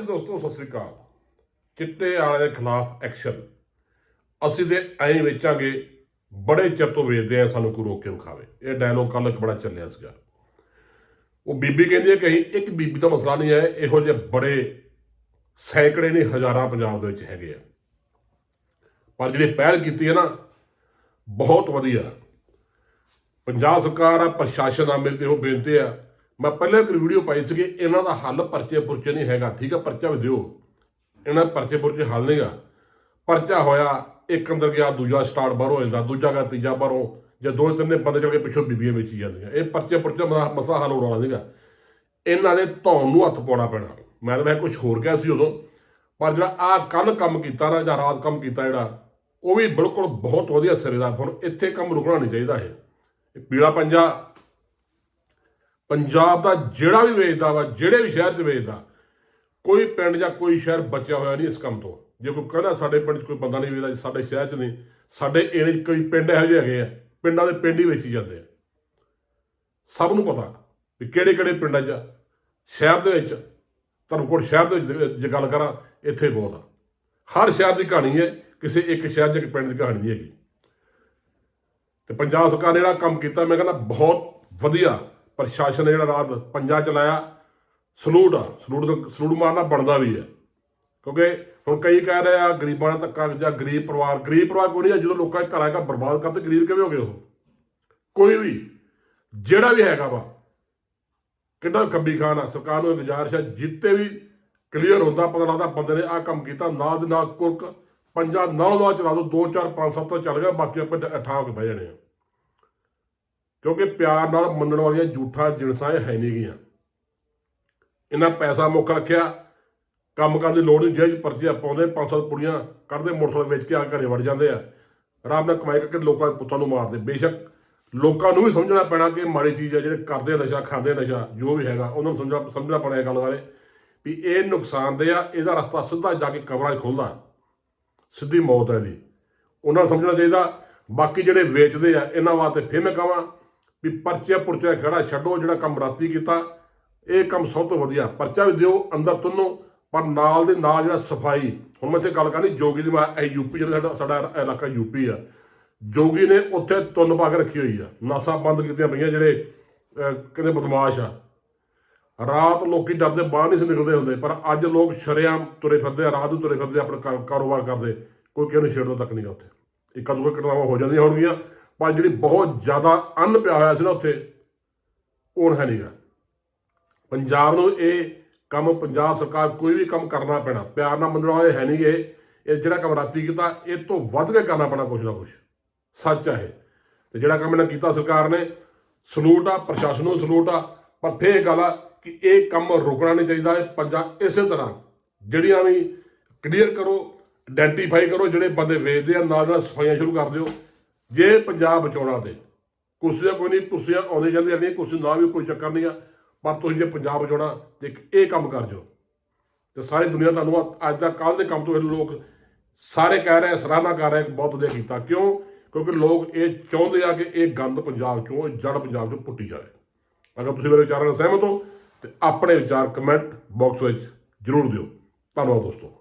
ਦੋਸਤੋ ਸਤਿ ਸ੍ਰੀ ਅਕਾਲ। ਚਿੱਟੇ ਵਾਲੇ ਦੇ ਖਿਲਾਫ ਐਕਸ਼ਨ ਅਸੀਂ ਤੇ ਐਂ ਵੇਚਾਂਗੇ, ਬੜੇ ਚਿਰ ਤੋਂ ਵੇਚਦੇ ਆ, ਸਾਨੂੰ ਕੋਈ ਰੋਕ ਕੇ ਵਿਖਾਵੇ। ਇਹ ਡਾਇਲੋਗ ਕੱਲ ਇੱਕ ਬੜਾ ਚੱਲਿਆ ਸੀਗਾ। ਉਹ ਬੀਬੀ ਕਹਿੰਦੀ ਹੈ ਕਿ ਅਸੀਂ ਇੱਕ ਬੀਬੀ ਦਾ ਮਸਲਾ ਨਹੀਂ ਹੈ, ਇਹੋ ਜਿਹੇ ਬੜੇ ਸੈਂਕੜੇ ਨਹੀਂ, ਹਜ਼ਾਰਾਂ ਪੰਜਾਬ ਦੇ ਵਿੱਚ ਹੈਗੇ ਆ। ਪਰ ਜਿਹੜੀ ਪਹਿਲ ਕੀਤੀ ਹੈ ਨਾ, ਬਹੁਤ ਵਧੀਆ। ਪੰਜਾਬ ਸਰਕਾਰ ਆ, ਪ੍ਰਸ਼ਾਸਨ ਆ, ਮੇਰੇ ਤੇ ਉਹ ਬੇਨਤੀ ਆ ਮੈਂ ਪਹਿਲਾਂ ਇੱਕ ਵੀਡੀਓ ਪਾਈ ਸੀ ਕਿ ਇਹਨਾਂ ਦਾ ਹੱਲ ਪਰਚੇ ਪੁਰਚੇ ਨਹੀਂ ਹੈਗਾ, ਠੀਕ ਆ? ਪਰਚਾ ਵੀ ਦਿਓ। ਇਹਨਾਂ ਪਰਚੇ ਪੁਰਚੇ ਹੱਲ ਨਹੀਂਗਾ। ਪਰਚਾ ਹੋਇਆ, ਇੱਕ ਅੰਦਰ ਗਿਆ, ਦੂਜਾ ਸਟਾਰਟ ਬਾਹਰ ਹੋ ਜਾਂਦਾ, ਦੂਜਾ ਗਿਆ, ਤੀਜਾ ਬਾਹਰੋਂ। ਜਾਂ ਦੋ ਤਿੰਨੇ ਬੰਦੇ ਚਲ ਕੇ ਪਿੱਛੋਂ ਬੀਬੀਆਂ ਵੇਚੀ ਜਾਂਦੀਆਂ। ਇਹ ਪਰਚੇ ਪੁਰਚੇ ਮਸਾ- ਮਸਲਾ ਹੱਲ ਹੋਣਾ ਸੀਗਾ ਇਹਨਾਂ ਦੇ ਧੌਣ ਨੂੰ ਹੱਥ ਪਾਉਣਾ ਪੈਣਾ। ਮੈਂ ਤਾਂ ਮੈਂ ਕੁਝ ਹੋਰ ਕਿਹਾ ਸੀ ਉਦੋਂ, ਪਰ ਜਿਹੜਾ ਆ ਕੱਲ ਕੰਮ ਕੀਤਾ ਨਾ, ਜਾਂ ਰਾਤ ਕੰਮ ਕੀਤਾ ਜਿਹੜਾ, ਉਹ ਵੀ ਬਿਲਕੁਲ ਬਹੁਤ ਵਧੀਆ ਸਿਰੇ ਦਾ, ਹੁਣ ਇੱਥੇ ਕੰਮ ਰੁਕਣਾ ਨਹੀਂ ਚਾਹੀਦਾ ਇਹ। ਇਹ ਪੀਲਾ ਪੰਜਾ ਪੰਜਾਬ ਦਾ ਜਿਹੜਾ ਵੀ ਵੇਚਦਾ ਵਾ, ਜਿਹੜੇ ਵੀ ਸ਼ਹਿਰ 'ਚ ਵੇਚਦਾ, ਕੋਈ ਪਿੰਡ ਜਾਂ ਕੋਈ ਸ਼ਹਿਰ ਬਚਿਆ ਹੋਇਆ ਨਹੀਂ ਇਸ ਕੰਮ ਤੋਂ। ਜੇ ਕੋਈ ਕਹਿੰਦਾ ਸਾਡੇ ਪਿੰਡ 'ਚ ਕੋਈ ਬੰਦਾ ਨਹੀਂ ਵੇਚਦਾ ਸਾਡੇ ਸ਼ਹਿਰ 'ਚ ਨਹੀਂ, ਸਾਡੇ ਏਰੀਏ 'ਚ ਕੋਈ ਪਿੰਡ ਇਹੋ ਜਿਹੇ ਹੈਗੇ ਆ, ਪਿੰਡਾਂ ਦੇ ਪਿੰਡ ਹੀ ਵੇਚੀ ਜਾਂਦੇ ਆ। ਸਭ ਨੂੰ ਪਤਾ ਵੀ ਕਿਹੜੇ ਕਿਹੜੇ ਪਿੰਡਾਂ 'ਚ ਸ਼ਹਿਰ ਦੇ ਵਿੱਚ ਧਰਮਕੋਟ ਸ਼ਹਿਰ ਦੇ ਵਿੱਚ ਜੇ ਗੱਲ ਕਰਾਂ, ਇੱਥੇ ਬਹੁਤ ਆ। ਹਰ ਸ਼ਹਿਰ ਦੀ ਕਹਾਣੀ ਹੈ, ਕਿਸੇ ਇੱਕ ਸ਼ਹਿਰ ਜਾਂ ਇੱਕ ਪਿੰਡ ਦੀ ਕਹਾਣੀ ਨਹੀਂ ਹੈਗੀ। ਤੇ ਪੰਜਾਬ ਸਰਕਾਰ ਨੇ ਜਿਹੜਾ ਕੰਮ ਕੀਤਾ, ਮੈਂ ਕਹਿੰਦਾ ਬਹੁਤ ਵਧੀਆ। ਪ੍ਰਸ਼ਾਸਨ ਨੇ ਜਿਹੜਾ ਰਾਤ ਪੰਜਾ ਚਲਾਇਆ ਸਲੂਟ ਆ ਸਲੂਟ ਦਾ ਸਲੂਟ ਮਾਰਨਾ ਬਣਦਾ ਵੀ ਹੈ। ਕਿਉਂਕਿ ਹੁਣ ਕਈ ਕਹਿ ਰਹੇ ਆ ਗਰੀਬਾਂ ਦਾ ਧੱਕਾ ਜਾਂ ਗਰੀਬ ਪਰਿਵਾਰ ਗਰੀਬ ਪਰਿਵਾਰ ਕੋਈ ਨਹੀਂ ਆ, ਜਦੋਂ ਲੋਕਾਂ ਦੇ ਘਰਾਂ ਘਰ ਬਰਬਾਦ ਕਰਦੇ ਗਰੀਬ ਕਿਵੇਂ ਹੋ ਗਏ ਉਹ? ਕੋਈ ਵੀ ਜਿਹੜਾ ਵੀ ਹੈਗਾ ਵਾ ਕਿੰਨਾ ਕੱਬੀ ਖਾਨ ਆ ਸਰਕਾਰ ਨੂੰ ਇਹ ਗੁਜ਼ਾਰਿਸ਼ ਹੈ ਜਿੱਤੇ ਵੀ ਕਲੀਅਰ ਹੁੰਦਾ ਪਤਾ ਲੱਗਦਾ ਬੰਦੇ ਨੇ ਆਹ ਕੰਮ ਕੀਤਾ ਨਾਲ ਦੇ ਨਾਲ ਕੁਰਕ ਪੰਜਾਂ ਨਾਲ ਨਾਲ ਚਲਾ ਦੋ 2 4 5 7 ਤਾਂ ਚੱਲ ਗਿਆ ਬਾਕੀ ਆਪਾਂ ਠਾ ਹੋ ਕੇ ਬਹਿ ਜਾਣੇ ਆ। ਕਿਉਂਕਿ ਪਿਆਰ ਨਾਲ ਮੰਨਣ ਵਾਲੀਆਂ ਝੂਠਾਂ ਜਿਣਸਾਂ ਇਹ ਹੈ ਨਹੀਂ ਗੀਆਂ ਇਹਨਾਂ ਪੈਸਾ ਮੁੱਖ ਰੱਖਿਆ, ਕੰਮ ਕਰਨ ਦੀ ਲੋੜ ਨਹੀਂ, ਜੇਲ੍ਹ 'ਚ ਪਰਚੀਆਂ ਪਾਉਂਦੇ, ਪੰਜ ਸੱਤ ਪੁੜੀਆਂ ਕੱਢਦੇ, ਮੋਟਰਸਾਈਕਲ ਵੇਚ ਕੇ ਆ ਘਰੇ ਵੜ ਜਾਂਦੇ ਆ। ਆਰਾਮ ਨਾਲ ਕਮਾਈ ਕਰਕੇ ਲੋਕਾਂ ਦੇ ਪੁੱਤਾਂ ਨੂੰ ਮਾਰਦੇ। ਬੇਸ਼ੱਕ ਲੋਕਾਂ ਨੂੰ ਵੀ ਸਮਝਣਾ ਪੈਣਾ ਕਿ ਮਾੜੀ ਚੀਜ਼ ਹੈ ਜਿਹੜੇ ਕਰਦੇ ਨਸ਼ਾ, ਖਾਂਦੇ ਨਸ਼ਾ, ਜੋ ਵੀ ਹੈਗਾ, ਉਹਨਾਂ ਨੂੰ ਸਮਝਣਾ ਸਮਝਣਾ ਪੈਣਾ ਇਹ ਗੱਲ ਬਾਰੇ ਵੀ ਇਹ ਨੁਕਸਾਨਦੇ ਆ, ਇਹਦਾ ਰਸਤਾ ਸਿੱਧਾ ਜਾ ਕੇ ਕਬਰਾਂ 'ਚ ਖੁੱਲਦਾ। ਸਿੱਧੀ ਮੌਤ ਹੈ ਇਹਦੀ। ਉਹਨਾਂ ਨੂੰ ਸਮਝਣਾ ਚਾਹੀਦਾ, ਬਾਕੀ ਜਿਹੜੇ ਵੇਚਦੇ ਆ, ਇਹਨਾਂ ਵਾਸਤੇ ਫਿਰ ਮੈਂ ਕਹਾਂ ਵੀ ਪਰਚੇ ਪੁਰਚੇ ਖੜਾ ਛੱਡੋ ਜਿਹੜਾ ਕੰਮ ਰਾਤੀ ਕੀਤਾ ਇਹ ਕੰਮ ਸਭ ਤੋਂ ਵਧੀਆ। ਪਰਚਾ ਵੀ ਦਿਓ ਅੰਦਰ ਤੁੰਨੋ ਪਰ ਨਾਲ ਦੇ ਨਾਲ ਜਿਹੜਾ ਸਫ਼ਾਈ ਹੁਣ ਮੈਂ ਇੱਥੇ ਗੱਲ ਕਰਨੀ ਜੋਗੀ ਦੀ ਮੈਂ ਇਹ ਯੂਪੀ ਜਿਹੜਾ ਸਾਡਾ ਸਾਡਾ ਇਲਾਕਾ ਯੂਪੀ ਆ। ਜੋਗੀ ਨੇ ਉੱਥੇ ਤੁੰਨ ਪਾ ਕੇ ਰੱਖੀ ਹੋਈ ਆ। ਨਾਸਾ ਬੰਦ ਕੀਤੀਆਂ ਪਈਆਂ ਜਿਹੜੇ ਅਹ, ਕਹਿੰਦੇ ਬਦਮਾਸ਼ ਆ। ਰਾਤ ਲੋਕੀ ਡਰਦੇ ਬਾਹਰ ਨਹੀਂ ਸੀ ਨਿਕਲਦੇ ਹੁੰਦੇ ਪਰ ਅੱਜ ਲੋਕ ਸ਼ਰੇਆਮ ਤੁਰੇ ਫਿਰਦੇ ਆ ਰਾਤ ਨੂੰ ਤੁਰੇ ਫਿਰਦੇ ਆਪਣਾ ਕਾਰੋਬਾਰ ਕਰਦੇ। ਕੋਈ ਕਿਸੇ ਨੂੰ ਛੇੜਦਾ ਤੱਕ ਨਹੀਂ ਗਾ ਉੱਥੇ। ਇੱਕ ਦੋ ਘਟਨਾਵਾਂ ਹੋ ਜਾਂਦੀਆਂ ਹੋਣਗੀਆਂ। ਪਰ ਜਿਹੜੀ ਬਹੁਤ ਜ਼ਿਆਦਾ ਅੰਨ ਪਿਆ ਹੋਇਆ ਸੀ ਨਾ ਉੱਥੇ, ਉਹ ਹੈ ਨਹੀਂਗਾ ਪੰਜਾਬ ਨੂੰ ਇਹ ਕੰਮ ਪੰਜਾਬ ਸਰਕਾਰ ਕੋਈ ਵੀ ਕੰਮ ਕਰਨਾ ਪੈਣਾ, ਪਿਆਰ ਨਾਲ ਮੰਨਣ ਵਾਲੇ ਹੈ ਨਹੀਂਗੇ ਇਹ ਜਿਹੜਾ ਕੰਮ ਰਾਤੀ ਕੀਤਾ, ਇਹ ਤੋਂ ਵੱਧ ਕੇ ਕਰਨਾ ਪੈਣਾ ਕੁਛ ਨਾ ਕੁਛ। ਸੱਚ ਹੈ ਇਹ। ਤੇ ਜਿਹੜਾ ਕੰਮ ਇਹਨਾਂ ਕੀਤਾ ਸਰਕਾਰ ਨੇ, ਸਲੂਟ ਆ, ਪ੍ਰਸ਼ਾਸਨ ਨੂੰ ਸਲੂਟ ਆ, ਪਰ ਫੇਰ ਇਹ ਗੱਲ ਆ ਕਿ ਇਹ ਕੰਮ ਰੁਕਣਾ ਨਹੀਂ ਚਾਹੀਦਾ, ਇਹ ਪੰਜਾਬ ਇਸੇ ਤਰ੍ਹਾਂ। ਜਿਹੜੀਆਂ ਵੀ ਕਲੀਅਰ ਕਰੋ ਆਇਡੈਂਟੀਫਾਈ ਕਰੋ, ਜਿਹੜੇ ਬੰਦੇ ਵੇਚਦੇ ਆ ਨਾਲ ਨਾਲ ਸਫਾਈਆਂ ਸ਼ੁਰੂ ਕਰ ਦਿਓ। ਜੇ ਪੰਜਾਬ ਬਚਾਉਣਾ ਤੇ। ਕੁਰਸੀਆਂ ਕੋਈ ਨਹੀਂ ਕੁਰਸੀਆਂ ਆਉਂਦੇ ਜਾਂਦੇ ਰਹਿੰਦੀਆਂ ਕੁਰਸੀ ਨਾ ਵੀ ਕੋਈ ਚੱਕਰ ਨਹੀਂ ਆ। ਪਰ ਤੁਸੀਂ ਜੇ ਪੰਜਾਬ ਬਚਾਉਣਾ, ਤੇ ਇੱਕ ਇਹ ਕੰਮ ਕਰ ਜਾਓ। ਤੇ ਸਾਰੀ ਦੁਨੀਆ ਤੁਹਾਨੂੰ ਅੱਜ ਦਾ ਕੱਲ ਦੇ ਕੰਮ ਤੋਂ ਇਹ ਲੋਕ ਸਾਰੇ ਕਹਿ ਰਹੇ ਸਰਾਹਨਾ ਕਰ ਰਹੇ ਬਹੁਤ ਵਧੀਆ ਕੀਤਾ। ਕਿਉਂ? ਕਿਉਂਕਿ ਲੋਕ ਇਹ ਚਾਹੁੰਦੇ ਆ ਕਿ ਇਹ ਗੰਦ ਪੰਜਾਬ ਚੋਂ, ਜੜ ਪੰਜਾਬ ਚੋਂ ਪੁੱਟੀ ਜਾਵੇ। ਅਗਰ ਤੁਸੀਂ ਮੇਰੇ ਵਿਚਾਰਾਂ ਨਾਲ ਸਹਿਮਤ ਹੋ, ਤੇ ਆਪਣੇ ਵਿਚਾਰ ਕਮੈਂਟ ਬਾਕਸ ਵਿੱਚ ਜ਼ਰੂਰ ਦਿਓ। ਧੰਨਵਾਦ ਦੋਸਤੋ।